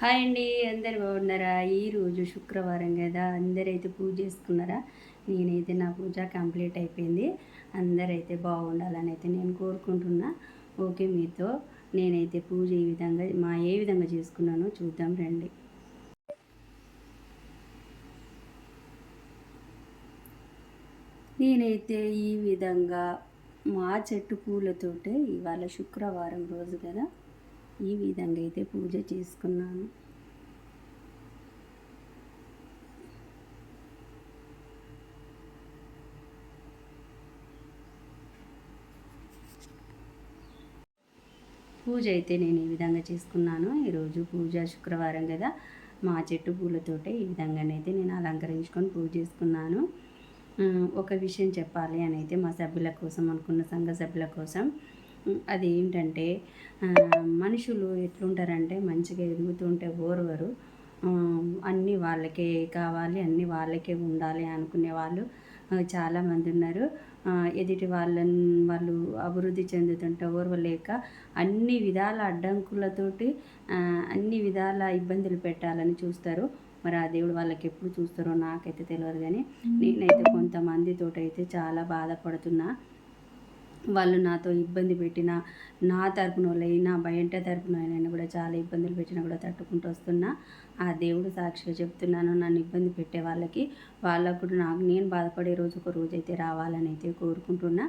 Hi అండి అందరు బాగున్నారా? ఈరోజు శుక్రవారం కదా అందరైతే పూజ చేసుకున్నారా? నేనైతే నా పూజ కంప్లీట్ అయిపోయింది. అందరైతే బాగుండాలని అయితే నేను కోరుకుంటున్నా. ఓకే మీతో నేనైతే పూజ ఈ విధంగా మా ఏ విధంగా చేసుకున్నానో చూద్దాం రండి. నేనైతే ఈ విధంగా మా చెట్టు పూలతోటే ఇవాళ శుక్రవారం రోజు కదా ఈ విధంగా అయితే పూజ చేసుకున్నాను. పూజ అయితే నేను ఈ విధంగా చేసుకున్నాను. ఈరోజు పూజ శుక్రవారం కదా. మా చెట్టు పూలతోటే ఈ విధంగానైతే నేను అలంకరించుకొని పూజ చేసుకున్నాను. ఒక విషయం చెప్పాలి అని అయితే మా సభ్యుల కోసం అనుకున్న సంఘ సభ్యుల కోసం అది ఏంటంటే మనుషులు ఎట్లుంటారంటే మంచిగా ఎదుగుతుంటే ఓర్వరు అన్నీ వాళ్ళకే కావాలి అన్నీ వాళ్ళకే ఉండాలి అనుకునే వాళ్ళు చాలామంది ఉన్నారు. ఎదుటి వాళ్ళని వాళ్ళు అభివృద్ధి చెందుతుంటే ఓర్వలేక అన్ని విధాల అడ్డంకులతోటి అన్ని విధాల ఇబ్బందులు పెట్టాలని చూస్తారు. మరి ఆ దేవుడు వాళ్ళకి ఎప్పుడు చూస్తారో నాకైతే తెలియదు కానీ నేనైతే కొంతమందితోటైతే చాలా బాధపడుతున్నా. వాళ్ళు నాతో ఇబ్బంది పెట్టిన నా తరపున వాళ్ళైనా బయట తరపున కూడా చాలా ఇబ్బందులు పెట్టినా కూడా తట్టుకుంటూ వస్తున్నా. ఆ దేవుడు సాక్షిగా చెప్తున్నాను నన్ను ఇబ్బంది పెట్టే వాళ్ళకి వాళ్ళకు నాకు నేను బాధపడే రోజు ఒక రోజు అయితే రావాలని అయితే కోరుకుంటున్నా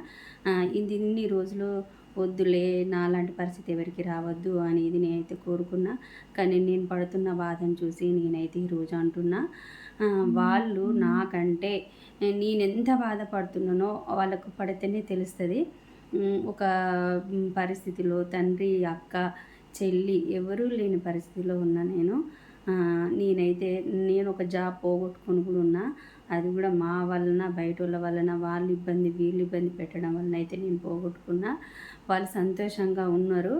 ఇన్ని రోజులు వద్దులే నాలాంటి పరిస్థితి ఎవరికి రావద్దు అనేది నేనైతే కోరుకున్నా. కానీ నేను పడుతున్న బాధను చూసి నేనైతే ఈరోజు అంటున్నా. వాళ్ళు నాకంటే నేను ఎంత బాధపడుతున్నానో వాళ్ళకు పడితేనే తెలుస్తుంది. ఒక పరిస్థితిలో తండ్రి అక్క చెల్లి ఎవరూ లేని పరిస్థితిలో ఉన్నా నేను. నేనైతే నేను ఒక జాబ్ పోగొట్టుకుని కూడా ఉన్నా. అది కూడా మా వలన బయట వాళ్ళ వలన వాళ్ళు ఇబ్బంది వీళ్ళు ఇబ్బంది పెట్టడం వలన అయితే నేను పోగొట్టుకున్నా. వాళ్ళు సంతోషంగా ఉన్నారు.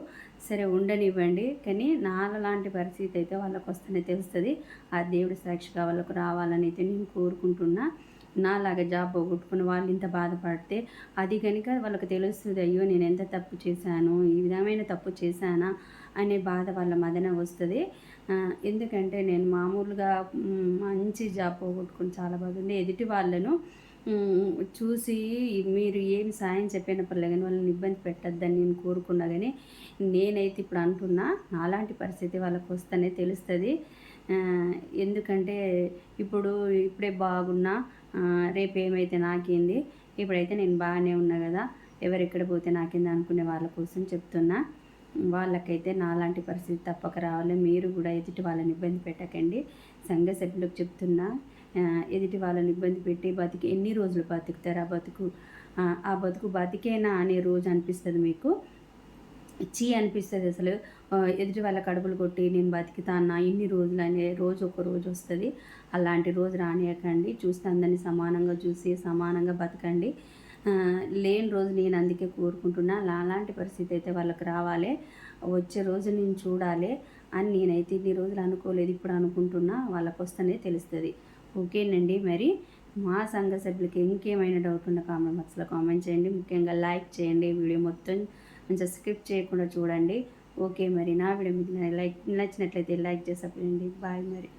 సరే ఉండనివ్వండి కానీ నాలాంటి పరిస్థితి అయితే వాళ్ళకు వస్తేనే తెలుస్తుంది. ఆ దేవుడి సాక్షిగా వాళ్ళకు రావాలని అయితే నేను కోరుకుంటున్నా. నాలాగా జాబ్ పోగొట్టుకుని వాళ్ళు ఇంత బాధపడితే అది కనుక వాళ్ళకి తెలుస్తుంది అయ్యో నేను ఎంత తప్పు చేశాను ఈ విధమైన తప్పు చేశానా? అనే బాధ వాళ్ళ మదన వస్తుంది. ఎందుకంటే నేను మామూలుగా మంచి జాబ్ పోగొట్టుకుని చాలా బాగుంది ఎదుటి వాళ్ళను చూసి మీరు ఏం సాయం చెప్పినప్పుడు కానీ వాళ్ళని ఇబ్బంది పెట్టద్దని నేను కోరుకున్నా కానీ నేనైతే ఇప్పుడు అంటున్నా నాలాంటి పరిస్థితి వాళ్ళకి వస్తేనే తెలుస్తుంది. ఎందుకంటే ఇప్పుడు ఇప్పుడే బాగున్నా రేపు ఏమైతే నాకేంది ఇప్పుడైతే నేను బాగానే ఉన్నా కదా ఎవరెక్కడ పోతే నాకేంది అనుకునే వాళ్ళ కోసం చెప్తున్నా. వాళ్ళకైతే నాలాంటి పరిస్థితి తప్పక రావాలి. మీరు కూడా ఎదుటి వాళ్ళని ఇబ్బంది పెట్టకండి. సంఘ సభ్యులకు చెప్తున్నా ఎదుటి వాళ్ళని ఇబ్బంది పెట్టి బతికి ఎన్ని రోజులు బతుకుతారు? ఆ బతుకు ఆ బతుకు బతికేనా అనే రోజు అనిపిస్తుంది మీకు? చీ అనిపిస్తుంది అసలు. ఎదుటి వాళ్ళ కడుపులు కొట్టి నేను బతికితానా ఇన్ని రోజులు అనే రోజు ఒక రోజు వస్తుంది. అలాంటి రోజు రానియకండి. చూస్తే అందరినీ సమానంగా చూసి సమానంగా బతకండి. లేని రోజు నేను అందుకే కోరుకుంటున్నా. అలాంటి పరిస్థితి అయితే వాళ్ళకి రావాలి. వచ్చే రోజు నేను చూడాలి అని నేనైతే ఇన్ని రోజులు అనుకోలేదు ఇప్పుడు అనుకుంటున్నా. వాళ్ళకి వస్తేనే తెలుస్తుంది. ఓకేనండి మరి. మా సంఘ సభ్యులకి ఇంకేమైనా డౌట్ ఉన్న కామెంట్ బాక్స్లో కామెంట్ చేయండి. ముఖ్యంగా లైక్ చేయండి. వీడియో మొత్తం మంచిగా స్క్రిప్ట్ చేయకుండా చూడండి. ఓకే మరి. నా వీడియో మీకు లైక్ నచ్చినట్లయితే లైక్ చేసి బాయ్ మరి.